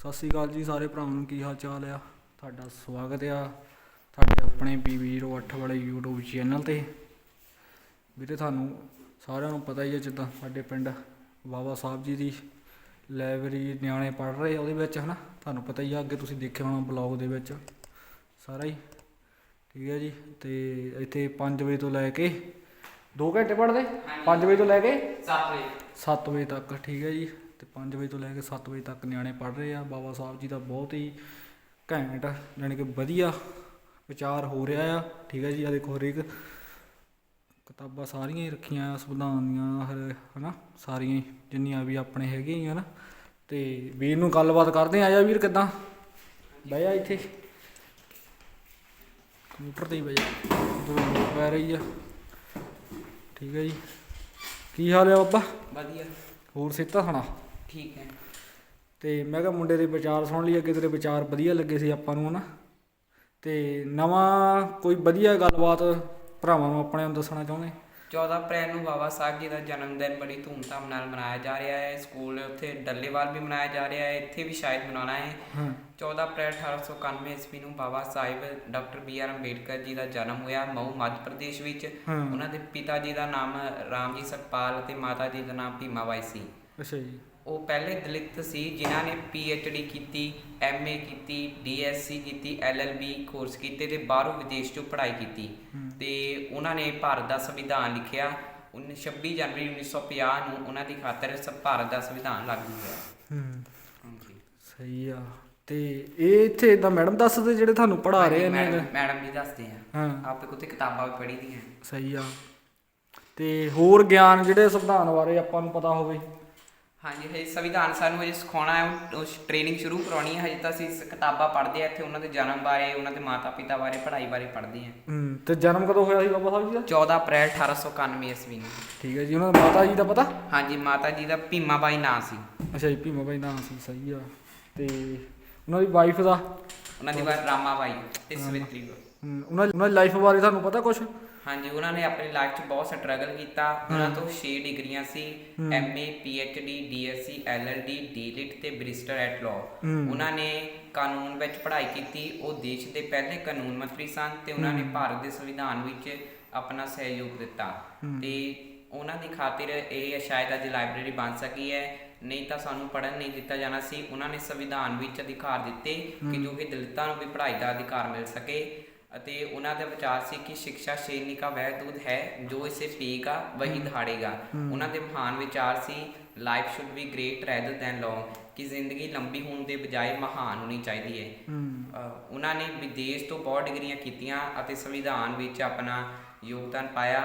ਸਤਿ ਸ਼੍ਰੀ ਅਕਾਲ ਜੀ ਸਾਰੇ ਭਰਾਵਾਂ ਨੂੰ ਕੀ ਹਾਲ ਚਾਲ ਆ? ਤੁਹਾਡਾ ਸਵਾਗਤ ਆ ਤੁਹਾਡੇ ਆਪਣੇ BB08 ਵਾਲੇ YouTube ਚੈਨਲ ਤੇ। ਵੀਰੇ ਤੁਹਾਨੂੰ ਸਾਰਿਆਂ ਨੂੰ ਪਤਾ ਹੀ ਹੈ ਜਿੱਦਾਂ ਸਾਡੇ ਪਿੰਡ ਬਾਬਾ ਸਾਹਿਬ ਜੀ ਦੀ ਲਾਇਬ੍ਰੇਰੀ ਨਿਆਣੇ ਪੜ੍ਹ ਰਹੇ ਆ ਉਹਦੇ ਵਿੱਚ ਹਨਾ? ਤੁਹਾਨੂੰ ਪਤਾ ਹੀ ਆ ਅੱਗੇ ਤੁਸੀਂ ਦੇਖਿਆ ਹੋਣਾ ਬਲੌਗ ਦੇ ਵਿੱਚ ਸਾਰਾ ਹੀ। ਠੀਕ ਹੈ ਜੀ ਤੇ ਇੱਥੇ 5 ਵਜੇ ਤੋਂ ਲੈ ਕੇ 2 ਘੰਟੇ ਪੜ੍ਹਦੇ? 5 ਵਜੇ ਤੋਂ ਲੈ ਕੇ 7 ਵਜੇ। 7 ਵਜੇ ਤੱਕ ਠੀਕ ਹੈ ਜੀ। ਤੇ 5 ਵਜੇ ਤੋਂ ਲੈ ਕੇ 7 ਵਜੇ ਤੱਕ ਨਿਆਣੇ ਪੜ੍ਹ ਰਹੇ ਆ। ਬਾਬਾ ਸਾਹਿਬ ਜੀ ਦਾ ਬਹੁਤ ਹੀ ਘੈਂਟ ਯਾਨੀ ਕਿ ਵਧੀਆ ਵਿਚਾਰ ਹੋ ਰਿਹਾ ਆ। ਠੀਕ ਹੈ ਜੀ ਆ ਦੇਖੋ ਹਰੇਕ ਕਿਤਾਬਾਂ ਸਾਰੀਆਂ ਹੀ ਰੱਖੀਆਂ ਆ ਸੰਵਿਧਾਨ ਦੀਆਂ ਹਰ- ਹਨਾ ਸਾਰੀਆਂ ਹੀ, ਜਿੰਨੀਆਂ ਵੀ ਆਪਣੇ ਹੈਗੀਆਂ ਹੀ ਹਨਾ ਤੇ ਵੀਰ ਨੂੰ ਗੱਲਬਾਤ ਕਰਦੇ ਆ ਜਾ ਵੀਰ ਕਿਦਾਂ? ਬਹਿ ਜਾ ਇੱਥੇ। ਕੰਪਿਊਟਰ ਤੇ ਹੀ ਬਹਿ ਜਾ। ਲੋਕ ਪੈ ਰਹੀ ਆ। ਠੀਕ ਹੈ ਜੀ। ਕੀ ਹਾਲ ਹੈ ਬਾਬਾ? ਵਧੀਆ। ਹੋਰ ਸਿੱਤਾ ਸੁਣਾ? ਠੀਕ ਹੈ। ਤੇ ਮੈਂ ਕਿਹਾ ਮੁੰਡੇ ਦੇ ਵਿਚਾਰ ਸੁਣ ਲਈ ਅੱਗੇ ਤੇਰੇ ਵਿਚਾਰ ਵਧੀਆ ਲੱਗੇ ਸੀ ਆਪਾਂ ਨੂੰ ਹਨਾ। ਤੇ ਨਵਾਂ ਕੋਈ ਵਧੀਆ ਗੱਲਬਾਤ ਭਰਾਵਾਂ ਨੂੰ ਆਪਣੇ ਨੂੰ ਦੱਸਣਾ ਚਾਹੁੰਦੇ? 14 ਅਪ੍ਰੈਲ ਨੂੰ ਬਾਬਾ ਸਾਹਿਬ ਜੀ ਦਾ ਜਨਮ ਦਿਨ ਬੜੀ ਧੂਮਧਾਮ ਨਾਲ ਮਨਾਇਆ ਜਾ ਰਿਹਾ ਹੈ। ਸਕੂਲ ਉੱਥੇ ਡੱਲੇਵਾਲ ਵੀ ਮਨਾਇਆ ਜਾ ਰਿਹਾ ਹੈ। ਇੱਥੇ ਵੀ ਸ਼ਾਇਦ ਮਨਾਉਣਾ ਹੈ। ਹਾਂ। 14 ਅਪ੍ਰੈਲ 1891 ਈਸਵੀ ਨੂੰ Baba Sahib doctor B R Ambedkar ji ਦਾ ਜਨਮ ਹੋਇਆ ਮਊ ਮੱਧ ਪ੍ਰਦੇਸ਼ ਵਿੱਚ। ਉਹਨਾਂ ਦੇ ਪਿਤਾ ਜੀ ਦਾ ਨਾਮ ਰਾਮ ਜੀ ਸਤਪਾਲ ਅਤੇ ਮਾਤਾ ਜੀ ਦਾ ਨਾਮ ਭੀਮਾ ਬਾਈ ਸੀ। ਅੱਛਾ ਜੀ। ਉਹ ਪਹਿਲੇ ਦਲਿਤ ਸੀ ਜਿਨ੍ਹਾਂ ਨੇ ਡੀ ਕੀਤੀ ਐਮਏ ਕੀਤੀ ਡੀਐਸਸੀ ਕੀਤੀ ਐਲਐਲਬੀ ਕੋਰਸ ਕੀਤੇ ਤੇ ਬਾਹਰੋਂ ਵਿਦੇਸ਼ ਚੋਂ ਪੜ੍ਹਾਈ ਕੀਤੀ। ਤੇ ਉਹਨਾਂ ਨੇ ਭਾਰਤ ਦਾ ਸੰਵਿਧਾਨ ਲਿਖਿਆ। 19 26 ਜਨਵਰੀ 1950 ਨੂੰ ਉਹਨਾਂ ਦੀ ਖਾਤਰ ਸ- ਭਾਰਤ ਦਾ ਸੰਵਿਧਾਨ ਲਾਗੂ ਹੋਇਆ। ਹੂੰ। ਹਾਂਜੀ। ਸਹੀ ਆ। ਤੇ ਇਹ ਇੱਥੇ ਇਦਾਂ ਮੈਡਮ ਦੱਸਦੇ ਜਿਹੜੇ ਤੁਹਾਨੂੰ ਪੜ੍ਹਾ ਰਹੇ ਨੇ ਮੈਡਮ ਜੀ ਦੱਸਦੇ ਆ। ਹਾਂ। ਆਪੇ ਕੁਝ ਕਿਤਾਬਾਂ ਵੀ ਪੜ੍ਹੀ ਦੀਆਂ। ਸਹੀ ਆ। ਤੇ ਹੋਰ ਗਿਆਨ ਜਿਹੜੇ ਸੰਵਿਧਾਨ ਬਾਰੇ ਆਪਾਂ ਨੂੰ ਪਤਾ ਹੋਵੇ। ਹਾਂਜੀ ਹਜੇ ਸੰਵਿਧਾਨ ਸਾਨੂੰ ਹਜੇ ਸਿਖਾਉਣਾ ਹੈ ਉਹ ਟ੍ਰੇਨਿੰਗ ਸ਼ੁਰੂ ਕਰਾਉਣੀ ਹੈ ਹਜੇ ਤਾਂ ਅਸੀਂ ਕਿਤਾਬਾਂ ਪੜ੍ਹਦੇ ਆ ਇੱਥੇ ਉਹਨਾਂ ਦੇ ਜਨਮ ਬਾਰੇ ਉਹਨਾਂ ਦੇ ਮਾਤਾ ਪਿਤਾ ਬਾਰੇ ਪੜ੍ਹਾਈ ਬਾਰੇ ਪੜ੍ਹਦੇ ਆ ਹੂੰ ਤੇ ਜਨਮ ਕਦੋਂ ਹੋਇਆ ਸੀ ਬਾਬਾ ਸਾਹਿਬ ਜੀ ਦਾ? 14 ਅਪ੍ਰੈਲ 1891 ਈਸਵੀ ਨੂੰ। ਠੀਕ ਹੈ ਜੀ ਉਹਨਾਂ ਦੇ ਮਾਤਾ ਜੀ ਦਾ ਪਤਾ? ਹਾਂਜੀ ਮਾਤਾ ਜੀ ਦਾ ਭੀਮਾ ਬਾਈ ਨਾਂ ਸੀ। ਅੱਛਾ ਜੀ ਭੀਮਾ ਬਾਈ ਨਾਮ ਸੀ ਸਹੀ ਆ। ਤੇ ਉਹਨਾਂ ਦੀ ਵਾਈਫ ਦਾ? ਉਹਨਾਂ ਦੀ ਵਾਰ ਰਾਮਾ ਬਾਈ ਤੇ ਸਵਿਤਰੀ ਉਹਨਾਂ ਦੀ ਲਾਈਫ ਬਾਰੇ ਤੁਹਾਨੂੰ ਪਤਾ ਕੁਝ ਹਾਂਜੀ ਉਹਨਾਂ ਨੇ ਆਪਣੀ ਲਾਈਫ 'ਚ ਬਹੁਤ ਸਟਰਗਲ ਕੀਤਾ। ਉਹਨਾਂ ਤੋਂ 6 ਡਿਗਰੀਆਂ ਸੀ। MA PhD DSc LLD DLitt ਤੇ ਬ੍ਰਿਸਟਰ ਐਟ ਲਾਅ। ਉਹਨਾਂ ਨੇ ਕਾਨੂੰਨ ਵਿੱਚ ਪੜ੍ਹਾਈ ਕੀਤੀ। ਉਹ ਦੇਸ਼ ਦੇ ਪਹਿਲੇ ਕਾਨੂੰਨ ਮੰਤਰੀ ਸਨ ਤੇ ਉਹਨਾਂ ਨੇ ਭਾਰਤ ਦੇ ਸੰਵਿਧਾਨ ਵਿੱਚ ਆਪਣਾ ਸਹਿਯੋਗ ਦਿੱਤਾ। ਤੇ ਉਹਨਾਂ ਦੀ ਖਾਤਰ ਇਹ ਸ਼ਾਇਦ ਅੱਜ ਲਾਇਬ੍ਰੇਰੀ ਬਣ ਸਕੀ ਹੈ। ਨਹੀਂ ਤਾਂ ਸਾਨੂੰ ਪੜ੍ਹਨ ਨਹੀਂ ਦਿੱਤਾ ਜਾਣਾ ਸੀ। ਉਹਨਾਂ ਨੇ ਸੰਵਿਧਾਨ ਵਿੱਚ ਅਧਿਕਾਰ ਦਿੱਤੇ ਕਿ ਜੋ ਕਿ ਦਲਿਤਾਂ ਨੂੰ ਵੀ ਪੜ੍ਹਾਈ ਦਾ ਅਧਿਕਾਰ ਮਿਲ ਸਕੇ। ਅਤੇ ਉਹਨਾਂ ਦਾ ਵਿਚਾਰ ਸੀ ਕਿ ਸਿੱਖਿਆ ਸ਼ੇਰਨੀ ਕਾ ਵਹ ਦੁੱਧ ਹੈ ਜੋ ਇਸੇ ਪੀਏਗਾ ਵਹੀ ਦਹਾੜੇਗਾ। ਉਹਨਾਂ ਦੇ ਮਹਾਨ ਵਿਚਾਰ ਸੀ life should be great rather than long ਕਿ ਜ਼ਿੰਦਗੀ ਲੰਬੀ ਹੋਣ ਦੇ ਬਜਾਏ ਮਹਾਨ ਹੋਣੀ ਚਾਹੀਦੀ ਹੈ। ਉਹਨਾਂ ਨੇ ਵਿਦੇਸ਼ ਤੋਂ ਬਹੁਤ ਡਿਗਰੀਆਂ ਕੀਤੀਆਂ ਅਤੇ ਸੰਵਿਧਾਨ ਵਿੱਚ ਆਪਣਾ ਯੋਗਦਾਨ ਪਾਇਆ।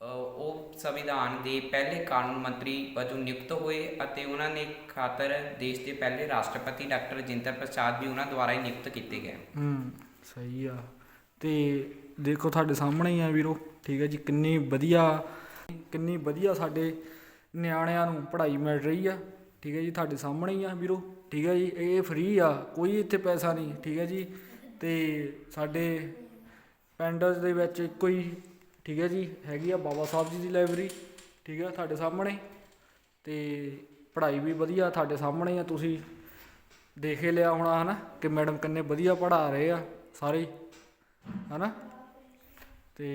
ਉਹ ਸੰਵਿਧਾਨ ਦੇ ਪਹਿਲੇ ਕਾਨੂੰਨ ਮੰਤਰੀ ਵਜੋਂ ਨਿਯੁਕਤ ਹੋਏ ਅਤੇ ਉਹਨਾਂ ਨੇ ਖਾਤਰ ਦੇਸ਼ ਦੇ ਪਹਿਲੇ ਰਾਸ਼ਟਰਪਤੀ ਡਾਕਟਰ ਰਜਿੰਦਰ ਪ੍ਰਸਾਦ ਵੀ ਉਹਨਾਂ ਦੁਆਰਾ ਹੀ ਨਿਯੁਕਤ ਕੀਤੇ ਗਏ। ਹੂੰ। ਸਹੀ ਆ। ਤੇ ਦੇਖੋ ਤੁਹਾਡੇ ਸਾਹਮਣੇ ਹੀ ਆ ਵੀਰੋ, ਠੀਕ ਹੈ ਜੀ, ਕਿੰਨੀ ਵਧੀਆ ਕਿੰਨੀ ਵਧੀਆ ਸਾਡੇ ਨਿਆਣਿਆਂ ਨੂੰ ਪੜ੍ਹਾਈ ਮਿਲ ਰਹੀ ਆ। ਠੀਕ ਹੈ ਜੀ, ਤੁਹਾਡੇ ਸਾਹਮਣੇ ਹੀ ਆ ਵੀਰੋ, ਠੀਕ ਹੈ ਜੀ, ਇਹ ਫ੍ਰੀ ਆ, ਕੋਈ ਇੱਥੇ ਪੈਸਾ ਨਹੀਂ, ਠੀਕ ਹੈ ਜੀ। ਤੇ ਸਾਡੇ ਪਿੰਡ ਦੇ ਵਿੱਚ ਇੱਕੋ ਹੀ, ਠੀਕ ਹੈ ਜੀ, ਹੈਗੀ ਆ ਬਾਬਾ ਸਾਹਿਬ ਜੀ ਦੀ ਲਾਇਬ੍ਰੇਰੀ ਠੀਕ ਹੈ, ਤੁਹਾਡੇ ਸਾਹਮਣੇ। ਤੇ ਪੜ੍ਹਾਈ ਵੀ ਵਧੀਆ ਤੁਹਾਡੇ ਸਾਹਮਣੇ ਆ, ਤੁਸੀਂ ਦੇਖ ਹੀ ਲਿਆ ਹੋਣਾ, ਹਨਾ, ਕਿ ਮੈਡਮ ਕਿੰਨੇ ਵਧੀਆ ਪੜ੍ਹਾ ਰਹੇ ਆ। ਸਾਰੇ ਹੀ, ਹਨਾ? ਤੇ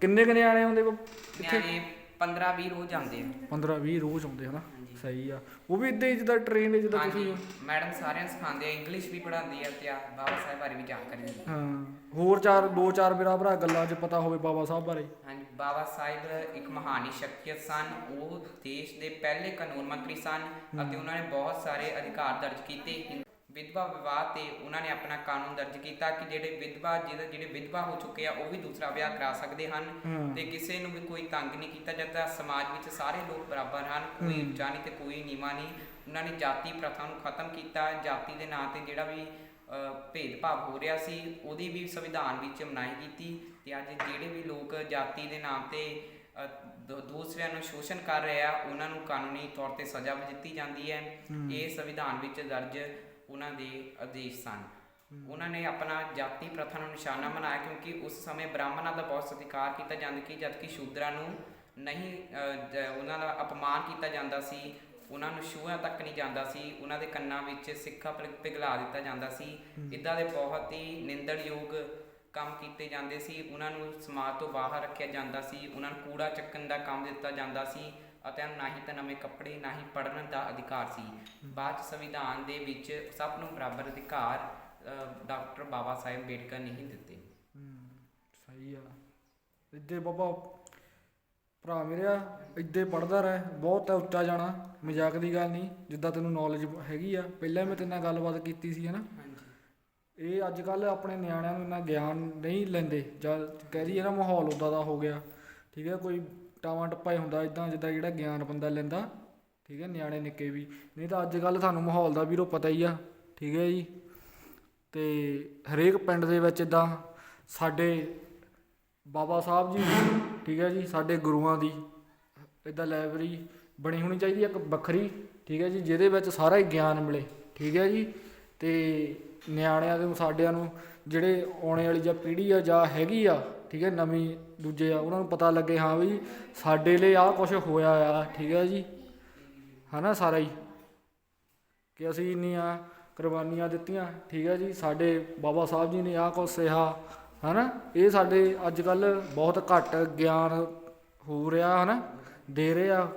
ਕਿੰਨੇ ਕਿੰਨੇ ਆਣੇ ਵਾ ਇੱਥੇ? ਨਿਆਣੇ 15 20 ਰੋਜ਼ ਆਉਂਦੇ ਆ। 15 20 ਰੋਜ਼ ਆਉਂਦੇ ਹਨਾ? ਸਹੀ ਆ। ਉਹ ਵੀ ਇਦਾਂ ਹੀ ਜਿੱਦਾਂ ਟ੍ਰੇਨ ਜਿੱਦਾਂ ਤੁਸੀਂ ਹਾਂਜੀ ਮੈਡਮ ਸਾਰਿਆਂ ਨੂੰ ਸਿਖਾਉਂਦੇ ਆ ਇੰਗਲਿਸ਼ ਵੀ ਪੜ੍ਹਾਉਂਦੀ ਆ ਤੇ ਆ ਬਾਬਾ ਸਾਹਿਬ ਬਾਰੇ ਵੀ ਜਾਣਕਾਰੀ ਦਿੰਦੀ ਆ। ਹਾਂ। ਹੋਰ ਚਾਰ ਦੋ ਚਾਰ ਮੇਰਾ ਭਰਾ ਗੱਲਾਂ 'ਚ ਪਤਾ ਹੋਵੇ ਬਾਬਾ ਸਾਹਿਬ ਬਾਰੇ। ਹਾਂਜੀ ਬਾਬਾ ਸਾਹਿਬ ਇੱਕ ਮਹਾਨੀ ਸ਼ਖਸੀਅਤ ਸਨ। ਉਹ ਦੇਸ਼ ਦੇ ਪਹਿਲੇ ਕਾਨੂੰਨ ਮੰਤਰੀ ਸਨ ਅਤੇ ਉਹਨਾਂ ਨੇ ਬਹੁਤ ਸਾਰੇ ਅਧਿਕਾਰ ਦਰਜ ਕੀਤੇ। ਵਿਧਵਾ ਵਿਵਾਹ ਤੇ ਉਹਨਾਂ ਨੇ ਆਪਣਾ ਕਾਨੂੰਨ ਦਰਜ ਕੀਤਾ ਕਿ ਜਿਹੜੇ ਵਿਧਵਾ ਜਿਹਦੇ ਜਿਹੜੇ ਵਿਧਵਾ ਹੋ ਚੁੱਕੇ ਆ ਉਹ ਵੀ ਦੂਸਰਾ ਵਿਆਹ ਕਰਾ ਸਕਦੇ ਹਨ। ਤੇ ਕਿਸੇ ਨੂੰ ਵੀ ਕੋਈ ਤੰਗ ਨਹੀਂ ਕੀਤਾ ਜਾਂਦਾ। ਸਮਾਜ ਵਿੱਚ ਸਾਰੇ ਲੋਕ ਬਰਾਬਰ ਹਨ ਕੋਈ ਉੱਚਾ ਨਹੀਂ ਤੇ ਕੋਈ ਨੀਵਾਂ ਨਹੀਂ। ਉਹਨਾਂ ਨੇ ਜਾਤੀ ਪ੍ਰਥਾ ਨੂੰ ਖਤਮ ਕੀਤਾ। ਜਾਤੀ ਦੇ ਨਾਂ ਤੇ ਜਿਹੜਾ ਵੀ ਭੇਦਭਾਵ ਹੋ ਰਿਹਾ ਸੀ ਉਹਦੀ ਵੀ ਸੰਵਿਧਾਨ ਵਿੱਚ ਮਨਾਹੀ ਕੀਤੀ। ਤੇ ਅੱਜ ਜਿਹੜੇ ਵੀ ਲੋਕ ਜਾਤੀ ਦੇ ਨਾਮ ਤੇ ਦੂਸਰਿਆਂ ਨੂੰ ਸ਼ੋਸ਼ਣ ਕਰ ਰਹੇ ਆ ਉਹਨਾਂ ਨੂੰ ਕਾਨੂੰਨੀ ਤੌਰ ਤੇ ਸਜ਼ਾ ਵੀ ਦਿੱਤੀ ਜਾਂਦੀ ਹੈ। ਇਹ ਸੰਵਿਧਾਨ ਵਿੱਚ ਦਰਜ ਉਹਨਾਂ ਦੇ ਆਦੇਸ਼ ਸਨ। ਉਹਨਾਂ ਨੇ ਆਪਣਾ ਜਾਤੀ ਪ੍ਰਥਾ ਨੂੰ ਨਿਸ਼ਾਨਾ ਬਣਾਇਆ ਕਿਉਂਕਿ ਉਸ ਸਮੇਂ ਬ੍ਰਾਹਮਣਾਂ ਦਾ ਬਹੁਤ ਸਤਿਕਾਰ ਕੀਤਾ ਜਾਂਦਾ ਕਿ ਜਦਕਿ ਸ਼ੂਦਰਾਂ ਨੂੰ ਨਹੀਂ ਉਹਨਾਂ ਦਾ ਅਪਮਾਨ ਕੀਤਾ ਜਾਂਦਾ ਸੀ ਉਹਨਾਂ ਨੂੰ ਛੂਹਾਂ ਤੱਕ ਨਹੀਂ ਜਾਂਦਾ ਸੀ ਉਹਨਾਂ ਦੇ ਕੰਨਾਂ ਵਿੱਚ ਪਿਘ- ਪਿਘਲਾ ਦਿੱਤਾ ਜਾਂਦਾ ਸੀ। ਇਦਾਂ ਦੇ ਬਹੁਤ ਹੀ ਨਿੰਦਣਯੋਗ ਕੰਮ ਕੀਤੇ ਜਾਂਦੇ ਸੀ। ਉਹਨਾਂ ਨੂੰ ਸਮਾਜ ਤੋਂ ਬਾਹਰ ਰੱਖਿਆ ਜਾਂਦਾ ਸੀ ਉਹਨਾਂ ਨੂੰ ਕੂੜਾ ਚੱਕਣ ਦਾ ਕੰਮ ਦਿੱਤਾ ਜਾਂਦਾ ਸੀ। ਅਤੇ ਨੂੰ ਹੀ ਤਾਂ ਨਵੇਂ ਕੱਪੜੇ ਨਾ ਹੀ ਪੜ੍ਹਨ ਦਾ ਅਧਿਕਾਰ ਸੀ। ਬਾਅਦ 'ਚ ਸੰਵਿਧਾਨ ਦੇ ਵਿੱਚ ਸਭ ਨੂੰ ਬਰਾਬਰ ਅਧਿਕਾਰ ਡਾਕਟਰ ਬਾਬਾ ਸਾਹਿਬ ਅੰਬੇਡਕਰ ਨੇ ਹੀ ਦਿੱਤੇ। ਸਹੀ ਆ। ਇੱਦੇ ਬਾਬਾ ਭਰਾ ਮੇਰਿਆ ਇੱਦੇ ਪੜਦਾ ਰਹਿ ਬਹੁਤ ਉੱਚਾ ਜਾਣਾ ਮਜ਼ਾਕ ਦੀ ਗੱਲ ਨਹੀਂ ਜਿੱਦਾਂ ਤੈਨੂੰ ਨੌਲੇਜ ਹੈਗੀ ਆ। ਪਹਿਲਾਂ ਮੈਂ ਤੇਰੇ ਨਾਲ ਗੱਲਬਾਤ ਕੀਤੀ ਸੀ ਹਨਾ? ਇਹ ਅੱਜ ਕੱਲ ਆਪਣੇ ਨਿਆਣਿਆਂ ਨੂੰ ਇੰਨਾ ਗਿਆਨ ਨਹੀਂ ਲੈਂਦੇ। ਜਾਂ ਕਹਿ ਦਈਏ ਨਾ ਮਾਹੌਲ ਉਦਾਂ ਦਾ ਹੋ ਗਿਆ। ਠੀਕ ਹੈ ਕੋਈ ਟਾਵਾਂ ਟੱਪਾ ਹੀ ਹੁੰਦਾ ਇਦਾਂ ਜਿੱਦਾਂ ਜਿਹੜਾ ਗਿਆਨ ਬੰਦਾ ਲੈਂਦਾ, ਠੀਕ ਹੈ, ਨਿਆਣੇ ਨਿੱਕੇ ਵੀ। ਨਹੀਂ ਤਾਂ ਅੱਜ ਕੱਲ ਤੁਹਾਨੂੰ ਮਾਹੌਲ ਦਾ ਵੀਰੋ ਪਤਾ ਹੀ ਆ, ਠੀਕ ਹੈ ਜੀ। ਤੇ ਹਰੇਕ ਪਿੰਡ ਦੇ ਵਿੱਚ ਇਦਾਂ ਸਾਡੇ ਬਾਬਾ ਸਾਹਿਬ ਜੀ ਠੀਕ ਹੈ ਜੀ, ਸਾਡੇ ਗੁਰੂਆਂ ਦੀ ਇਦਾਂ ਲਾਇਬ੍ਰੇਰੀ ਬਣੀ ਹੋਣੀ ਚਾਹੀਦੀ ਇੱਕ ਵੱਖਰੀ, ਠੀਕ ਹੈ ਜੀ, ਜਿਹਦੇ ਵਿੱਚ ਸਾਰਾ ਹੀ ਗਿਆਨ ਮਿਲੇ, ਠੀਕ ਹੈ ਜੀ। ਤੇ ਨਿਆਣਿਆਂ ਦੇ ਸਾਡਿਆਂ ਨੂੰ, ਜਿਹੜੇ ਆਉਣੇ ਵਾਲੀ ਜਾਂ ਪੀੜ੍ਹੀ ਆ ਜਾਂ ਹੈਗੀ ਆ ਠੀਕ ਹੈ, ਨਵੀਂ ਦੂਜੇ ਆ, ਉਹਨਾਂ ਨੂੰ ਪਤਾ ਲੱਗੇ, ਹਾਂ ਵੀ ਸਾਡੇ ਲਈ ਆਹ ਕੁਝ ਹੋਇਆ ਆ, ਠੀਕ ਹੈ ਜੀ। ਹਨਾ ਸਾਰਾ ਹੀ। ਕਿ ਅਸੀਂ ਇੰਨੀਆਂ ਕੁਰਬਾਨੀਆਂ ਦਿੱਤੀਆਂ, ਠੀਕ ਹੈ ਜੀ। ਸਾਡੇ ਬਾਬਾ ਸਾਹਿਬ ਜੀ ਨੇ ਆਹ ਕੁਛ ਸਿਹਾ ਹਨਾ। ਇਹ ਸਾਡੇ ਅੱਜ ਕੱਲ ਬਹੁਤ ਘੱਟ ਗਿਆਨ ਹੋ ਰਿਹਾ, ਹਨਾ, ਦੇ ਰਿਹਾ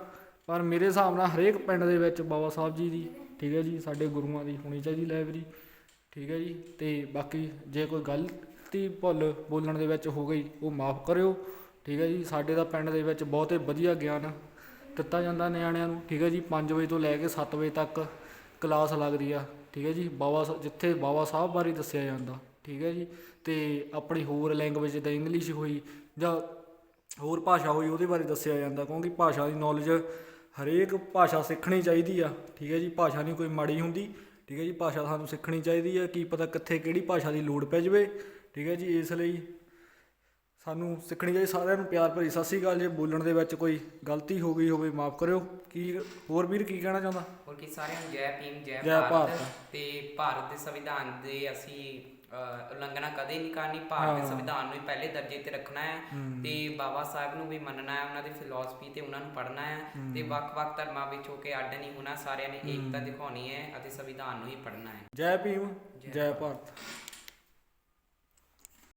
ਪਰ ਮੇਰੇ ਹਿਸਾਬ ਨਾਲ ਹਰੇਕ ਪਿੰਡ ਦੇ ਵਿੱਚ ਬਾਬਾ ਸਾਹਿਬ ਜੀ ਦੀ, ਠੀਕ ਹੈ ਜੀ, ਸਾਡੇ ਗੁਰੂਆਂ ਦੀ ਹੋਣੀ ਚਾਹੀਦੀ ਲਾਇਬ੍ਰੇਰੀ ਠੀਕ ਹੈ ਜੀ। ਤੇ ਬਾਕੀ ਜੇ ਕੋਈ ਗੱਲ ਗਲਤੀ ਭੁੱਲ ਬੋਲਣ ਦੇ ਵਿੱਚ ਹੋ ਗਈ, ਉਹ ਮਾਫ ਕਰਿਓ। ਠੀਕ ਹੈ ਜੀ, ਸਾਡੇ ਦਾ ਪਿੰਡ ਦੇ ਵਿੱਚ ਬਹੁਤੇ ਵਧੀਆ ਗਿਆਨ ਦਿੱਤਾ ਜਾਂਦਾ ਨਿਆਣਿਆਂ ਨੂੰ। ਠੀਕ ਹੈ ਜੀ 5 ਵਜੇ ਤੋਂ ਲੈ ਕੇ 7 ਵਜੇ ਤੱਕ ਕਲਾਸ ਲੱਗਦੀ ਆ। ਠੀਕ ਹੈ ਜੀ, ਬਾਬਾ ਸਾਹਿਬ- ਜਿੱਥੇ ਬਾਬਾ ਸਾਹਿਬ ਬਾਰੇ ਦੱਸਿਆ ਜਾਂਦਾ। ਠੀਕ ਹੈ ਜੀ, ਤੇ ਆਪਣੀ ਹੋਰ ਲੈਂਗੁਏਜ ਜਿੱਦਾਂ ਇੰਗਲਿਸ਼ ਹੋਈ, ਜਾਂ ਹੋਰ ਭਾਸ਼ਾ ਹੋਈ, ਉਹਦੇ ਬਾਰੇ ਦੱਸਿਆ ਜਾਂਦਾ, ਕਿਉਂਕਿ ਭਾਸ਼ਾ ਦੀ ਨੌਲੇਜ ਹਰੇਕ ਭਾਸ਼ਾ ਸਿੱਖਣੀ ਚਾਹੀਦੀ ਆ। ਠੀਕ ਹੈ ਜੀ, ਭਾਸ਼ਾ ਨਹੀਂ ਕੋਈ ਮਾੜੀ ਹੁੰਦੀ। ਠੀਕ ਹੈ ਜੀ, ਭਾਸ਼ਾ ਸਾਨੂੰ ਸਿੱਖਣੀ ਚਾਹੀਦੀ ਆ, ਕੀ ਪਤਾ ਕਿੱਥੇ ਕਿਹੜੀ ਭਾਸ਼ਾ ਦੀ ਲੋੜ ਪੈ ਜਾਵੇ। ਠੀਕ ਹੈ ਜੀ ਇਸ ਲਈ ਸਾਨੂੰ ਸਿੱਖਣੀ ਚਾਹੀਦੀ ਸਾਰਿਆਂ ਨੂੰ ਪਿਆਰ ਭਰੀ ਸਤਿ ਸ੍ਰੀ ਅਕਾਲ। ਜੇ ਬੋਲਣ ਦੇ ਵਿੱਚ ਕੋਈ ਗਲਤੀ ਹੋ ਗਈ ਹੋਵੇ ਮਾਫ ਕਰਿਓ। ਕੀ ਹੋਰ ਵੀਰ ਕੀ ਕਹਿਣਾ ਚਾਹੁੰਦਾ? ਹੋਰ ਕੀ ਸਾਰਿਆਂ ਨੂੰ ਜੈ ਭੀਮ ਜੈ ਭਾਰਤ। ਤੇ ਭਾਰਤ ਦੇ ਸੰਵਿਧਾਨ ਦੇ ਅਸੀਂ ਉਲੰਘਣਾ ਕਦੇ ਨਹੀਂ ਕਰਨੀ। ਭਾਰਤ ਦੇ। ਸੰਵਿਧਾਨ ਨੂੰ ਹੀ ਪਹਿਲੇ ਦਰਜੇ ਤੇ ਰੱਖਣਾ ਹੈ। ਤੇ ਬਾਬਾ ਸਾਹਿਬ ਨੂੰ ਵੀ ਮੰਨਣਾ ਹੈ ਉਹਨਾਂ ਦੀ ਫਿਲਾਸਫੀ ਤੇ ਉਹਨਾਂ ਨੂੰ ਪੜ੍ਹਨਾ ਹੈ। ਤੇ ਵੱਖ-ਵੱਖ ਧਰਮਾਂ ਵਿੱਚ ਹੋ ਕੇ ਅੱਡ ਨਹੀਂ ਹੋਣਾ ਸਾਰਿਆਂ ਨੇ ਏਕਤਾ ਦਿਖਾਉਣੀ ਹੈ ਅਤੇ ਸੰਵਿਧਾਨ ਨੂੰ ਹੀ ਪੜ੍ਹਨਾ ਹੈ। ਜੈ ਭੀਮ ਜੈ ਭਾਰਤ।